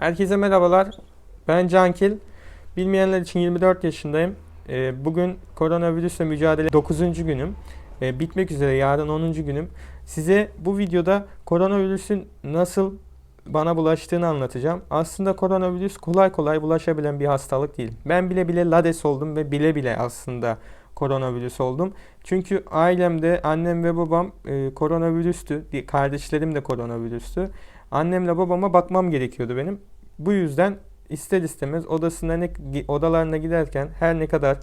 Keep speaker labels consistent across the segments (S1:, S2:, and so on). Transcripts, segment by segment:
S1: Herkese merhabalar. Ben Cankil. Bilmeyenler için 24 yaşındayım. Ee, Bugün koronavirüsle mücadele 9. günüm. Ee, Bitmek üzere yarın 10. günüm. Size bu videoda koronavirüsün nasıl bana bulaştığını anlatacağım. Aslında koronavirüs kolay kolay bulaşabilen bir hastalık değil. Ben bile bile lades oldum ve bile bile aslında koronavirüs oldum. Çünkü ailemde annem ve babam e, koronavirüstü. Kardeşlerim de koronavirüstü. Annemle babama bakmam gerekiyordu benim. Bu yüzden ister istemez odasına ne, odalarına giderken her ne kadar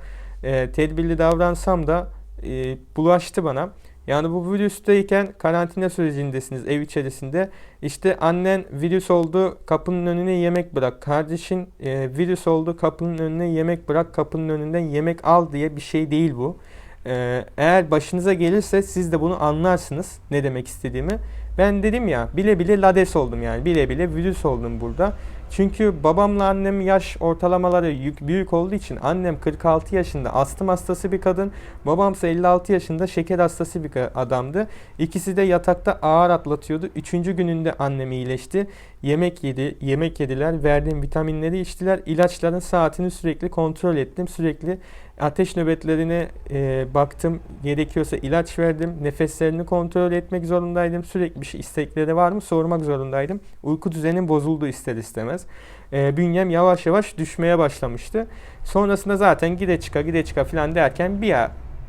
S1: e, tedbirli davransam da e, bulaştı bana. Yani bu virüsteyken karantina sürecindesiniz ev içerisinde. İşte annen virüs oldu kapının önüne yemek bırak. Kardeşin e, virüs oldu kapının önüne yemek bırak. Kapının önünden yemek al diye bir şey değil bu. E, eğer başınıza gelirse siz de bunu anlarsınız ne demek istediğimi. Ben dedim ya bile bile lades oldum yani bile bile virüs oldum burada. Çünkü babamla annem yaş ortalamaları yük- büyük olduğu için annem 46 yaşında astım hastası bir kadın, babamsa 56 yaşında şeker hastası bir adamdı. İkisi de yatakta ağır atlatıyordu. Üçüncü gününde annem iyileşti. Yemek yedi, yemek yediler, verdiğim vitaminleri içtiler. İlaçların saatini sürekli kontrol ettim. Sürekli ateş nöbetlerine e, baktım. Gerekiyorsa ilaç verdim. Nefeslerini kontrol etmek zorundaydım. Sürekli bir şey istekleri var mı sormak zorundaydım. Uyku düzenim bozuldu ister istemez. E, bünyem yavaş yavaş düşmeye başlamıştı. Sonrasında zaten gide çıka gide çıka falan derken bir,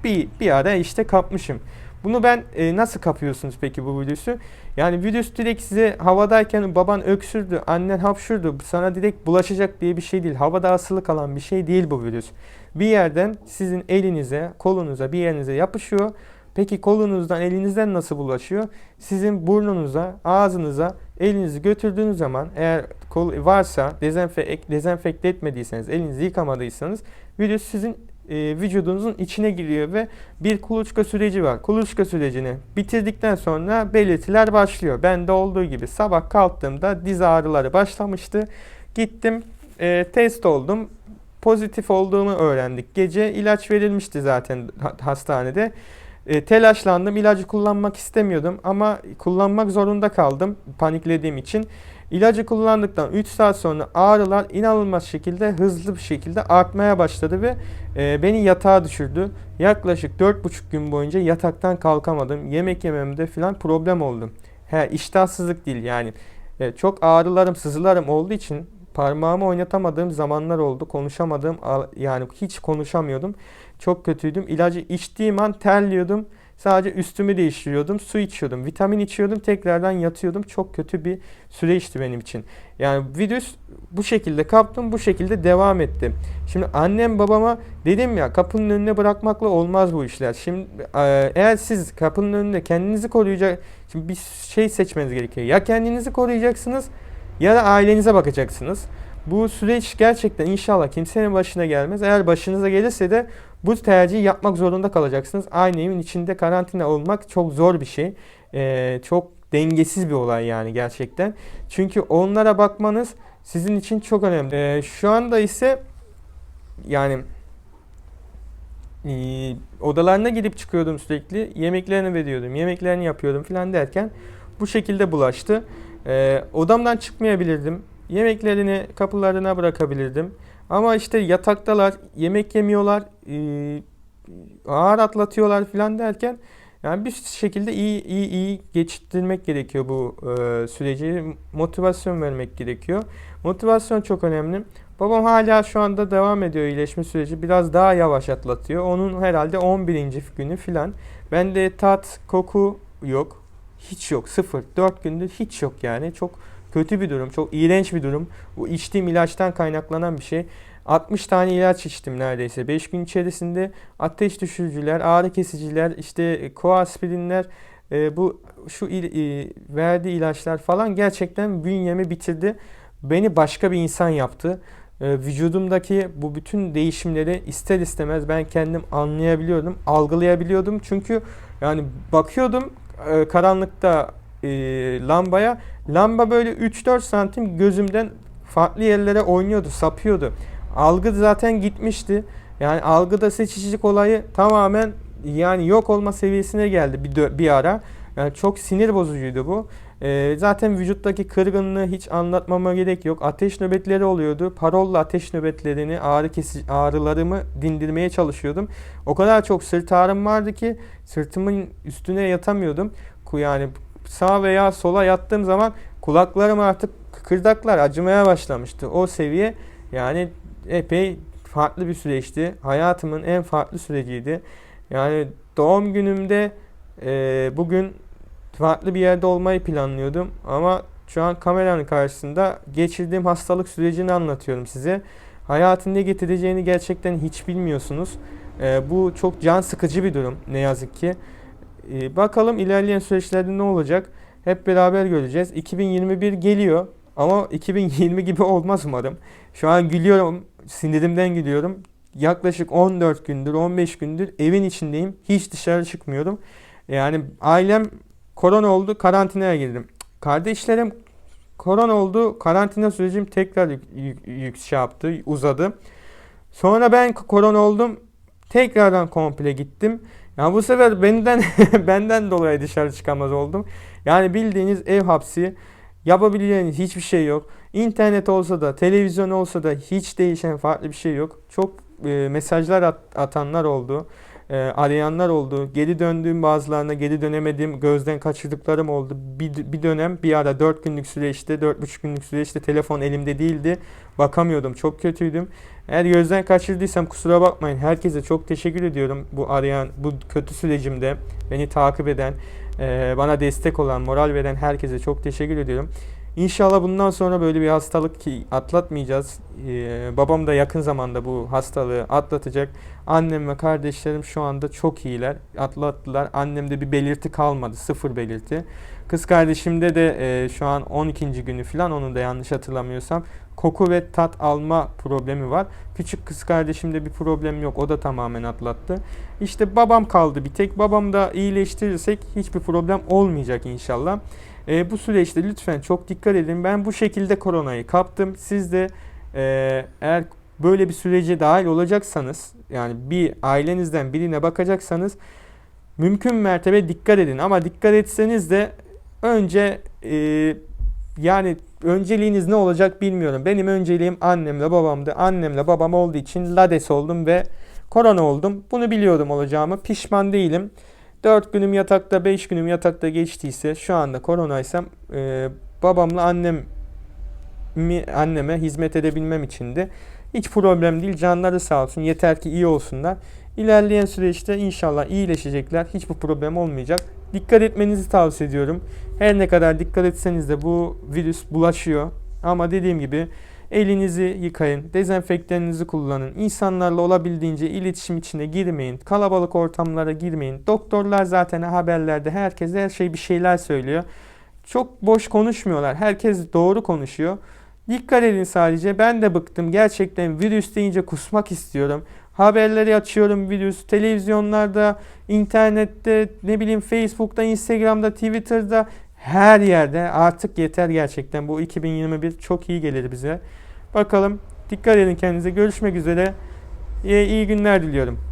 S1: bir, bir ara işte kapmışım. Bunu ben e, nasıl kapıyorsunuz peki bu virüsü? Yani virüs direkt size havadayken baban öksürdü, annen hapşurdu. Sana direkt bulaşacak diye bir şey değil. Havada asılı kalan bir şey değil bu virüs. Bir yerden sizin elinize, kolunuza, bir yerinize yapışıyor. Peki kolunuzdan, elinizden nasıl bulaşıyor? Sizin burnunuza, ağzınıza elinizi götürdüğünüz zaman eğer kol varsa dezenfe, dezenfekte etmediyseniz, elinizi yıkamadıysanız virüs sizin e, vücudunuzun içine giriyor ve bir kuluçka süreci var. Kuluçka sürecini bitirdikten sonra belirtiler başlıyor. Bende olduğu gibi sabah kalktığımda diz ağrıları başlamıştı. Gittim e, test oldum. Pozitif olduğumu öğrendik. Gece ilaç verilmişti zaten ha- hastanede. E, telaşlandım. İlacı kullanmak istemiyordum ama kullanmak zorunda kaldım paniklediğim için. İlacı kullandıktan 3 saat sonra ağrılar inanılmaz şekilde hızlı bir şekilde artmaya başladı ve e, beni yatağa düşürdü. Yaklaşık 4,5 gün boyunca yataktan kalkamadım. Yemek yememde falan problem oldu. He, iştahsızlık değil yani. E, çok ağrılarım, sızılarım olduğu için parmağımı oynatamadığım zamanlar oldu. Konuşamadığım yani hiç konuşamıyordum. Çok kötüydüm. İlacı içtiğim an terliyordum. Sadece üstümü değiştiriyordum. Su içiyordum. Vitamin içiyordum. Tekrardan yatıyordum. Çok kötü bir süreçti benim için. Yani virüs bu şekilde kaptım. Bu şekilde devam etti. Şimdi annem babama dedim ya kapının önüne bırakmakla olmaz bu işler. Şimdi e, eğer siz kapının önünde kendinizi koruyacak şimdi bir şey seçmeniz gerekiyor. Ya kendinizi koruyacaksınız ya da ailenize bakacaksınız. Bu süreç gerçekten inşallah kimsenin başına gelmez. Eğer başınıza gelirse de bu tercihi yapmak zorunda kalacaksınız. Aynı evin içinde karantina olmak çok zor bir şey. Ee, çok dengesiz bir olay yani gerçekten. Çünkü onlara bakmanız sizin için çok önemli. Ee, şu anda ise yani e, odalarına gidip çıkıyordum sürekli. Yemeklerini veriyordum, yemeklerini yapıyordum falan derken bu şekilde bulaştı. Ee, odamdan çıkmayabilirdim. Yemeklerini kapılarına bırakabilirdim. Ama işte yataktalar, yemek yemiyorlar, e, ağır atlatıyorlar falan derken yani bir şekilde iyi iyi iyi geçirmek gerekiyor bu e, süreci. Motivasyon vermek gerekiyor. Motivasyon çok önemli. Babam hala şu anda devam ediyor iyileşme süreci. Biraz daha yavaş atlatıyor. Onun herhalde 11. günü filan. Bende tat, koku yok. Hiç yok. Sıfır. 4 gündür hiç yok yani. Çok kötü bir durum. Çok iğrenç bir durum. Bu içtiğim ilaçtan kaynaklanan bir şey. 60 tane ilaç içtim neredeyse. 5 gün içerisinde ateş düşürücüler, ağrı kesiciler, işte koaspirinler, e, bu şu il- e, verdiği ilaçlar falan gerçekten bünyemi bitirdi. Beni başka bir insan yaptı. E, vücudumdaki bu bütün değişimleri ister istemez ben kendim anlayabiliyordum, algılayabiliyordum. Çünkü yani bakıyordum e, karanlıkta e, lambaya, lamba böyle 3-4 santim gözümden farklı yerlere oynuyordu, sapıyordu. Algı zaten gitmişti. Yani algıda seçicilik olayı tamamen yani yok olma seviyesine geldi bir, bir ara. Yani çok sinir bozucuydu bu. Ee, zaten vücuttaki kırgınlığı hiç anlatmama gerek yok. Ateş nöbetleri oluyordu. Parolla ateş nöbetlerini, ağrı kesici ağrılarımı dindirmeye çalışıyordum. O kadar çok sırt ağrım vardı ki sırtımın üstüne yatamıyordum. Yani sağa veya sola yattığım zaman kulaklarım artık kıkırdaklar acımaya başlamıştı. O seviye yani epey farklı bir süreçti. Hayatımın en farklı süreciydi. Yani doğum günümde e, bugün farklı bir yerde olmayı planlıyordum ama şu an kameranın karşısında geçirdiğim hastalık sürecini anlatıyorum size. Hayatın ne getireceğini gerçekten hiç bilmiyorsunuz. Ee, bu çok can sıkıcı bir durum ne yazık ki. Ee, bakalım ilerleyen süreçlerde ne olacak? Hep beraber göreceğiz. 2021 geliyor ama 2020 gibi olmaz umarım. Şu an gülüyorum, sinirimden gülüyorum. Yaklaşık 14 gündür, 15 gündür evin içindeyim. Hiç dışarı çıkmıyorum. Yani ailem korona oldu, karantinaya girdim. Kardeşlerim korona oldu, karantina sürecim tekrar yük- şey yaptı, uzadı. Sonra ben korona oldum, tekrardan komple gittim. Yani bu sefer benden benden dolayı dışarı çıkamaz oldum. Yani bildiğiniz ev hapsi, yapabileceğiniz hiçbir şey yok. İnternet olsa da, televizyon olsa da hiç değişen farklı bir şey yok. Çok e, mesajlar at- atanlar oldu. E, arayanlar oldu. Geri döndüğüm bazılarına geri dönemediğim, gözden kaçırdıklarım oldu. Bir, bir dönem bir ara 4 günlük süreçte, 4,5 günlük süreçte telefon elimde değildi. Bakamıyordum. Çok kötüydüm. Eğer gözden kaçırdıysam kusura bakmayın. Herkese çok teşekkür ediyorum bu arayan, bu kötü sürecimde beni takip eden, e, bana destek olan, moral veren herkese çok teşekkür ediyorum. İnşallah bundan sonra böyle bir hastalık ki atlatmayacağız. Ee, babam da yakın zamanda bu hastalığı atlatacak. Annem ve kardeşlerim şu anda çok iyiler. Atlattılar. Annemde bir belirti kalmadı. Sıfır belirti. Kız kardeşimde de e, şu an 12. günü falan onu da yanlış hatırlamıyorsam koku ve tat alma problemi var. Küçük kız kardeşimde bir problem yok. O da tamamen atlattı. İşte babam kaldı bir tek. Babam da iyileştirirsek hiçbir problem olmayacak inşallah. E, bu süreçte lütfen çok dikkat edin. Ben bu şekilde koronayı kaptım. Siz de e, eğer böyle bir sürece dahil olacaksanız yani bir ailenizden birine bakacaksanız mümkün mertebe dikkat edin. Ama dikkat etseniz de önce e, yani önceliğiniz ne olacak bilmiyorum. Benim önceliğim annemle babamdı. Annemle babam olduğu için lades oldum ve korona oldum. Bunu biliyordum olacağımı. Pişman değilim. 4 günüm yatakta, 5 günüm yatakta geçtiyse şu anda koronaysam e, babamla annem anneme hizmet edebilmem içindi. Hiç problem değil. Canları sağ olsun. Yeter ki iyi olsunlar. İlerleyen süreçte inşallah iyileşecekler. Hiçbir problem olmayacak. Dikkat etmenizi tavsiye ediyorum. Her ne kadar dikkat etseniz de bu virüs bulaşıyor. Ama dediğim gibi elinizi yıkayın, dezenfektanınızı kullanın. İnsanlarla olabildiğince iletişim içine girmeyin. Kalabalık ortamlara girmeyin. Doktorlar zaten haberlerde herkes her şey bir şeyler söylüyor. Çok boş konuşmuyorlar. Herkes doğru konuşuyor. Dikkat edin sadece. Ben de bıktım. Gerçekten virüs deyince kusmak istiyorum. Haberleri açıyorum virüs. Televizyonlarda, internette, ne bileyim Facebook'ta, Instagram'da, Twitter'da her yerde artık yeter gerçekten. Bu 2021 çok iyi gelir bize. Bakalım. Dikkat edin kendinize. Görüşmek üzere. İyi, iyi günler diliyorum.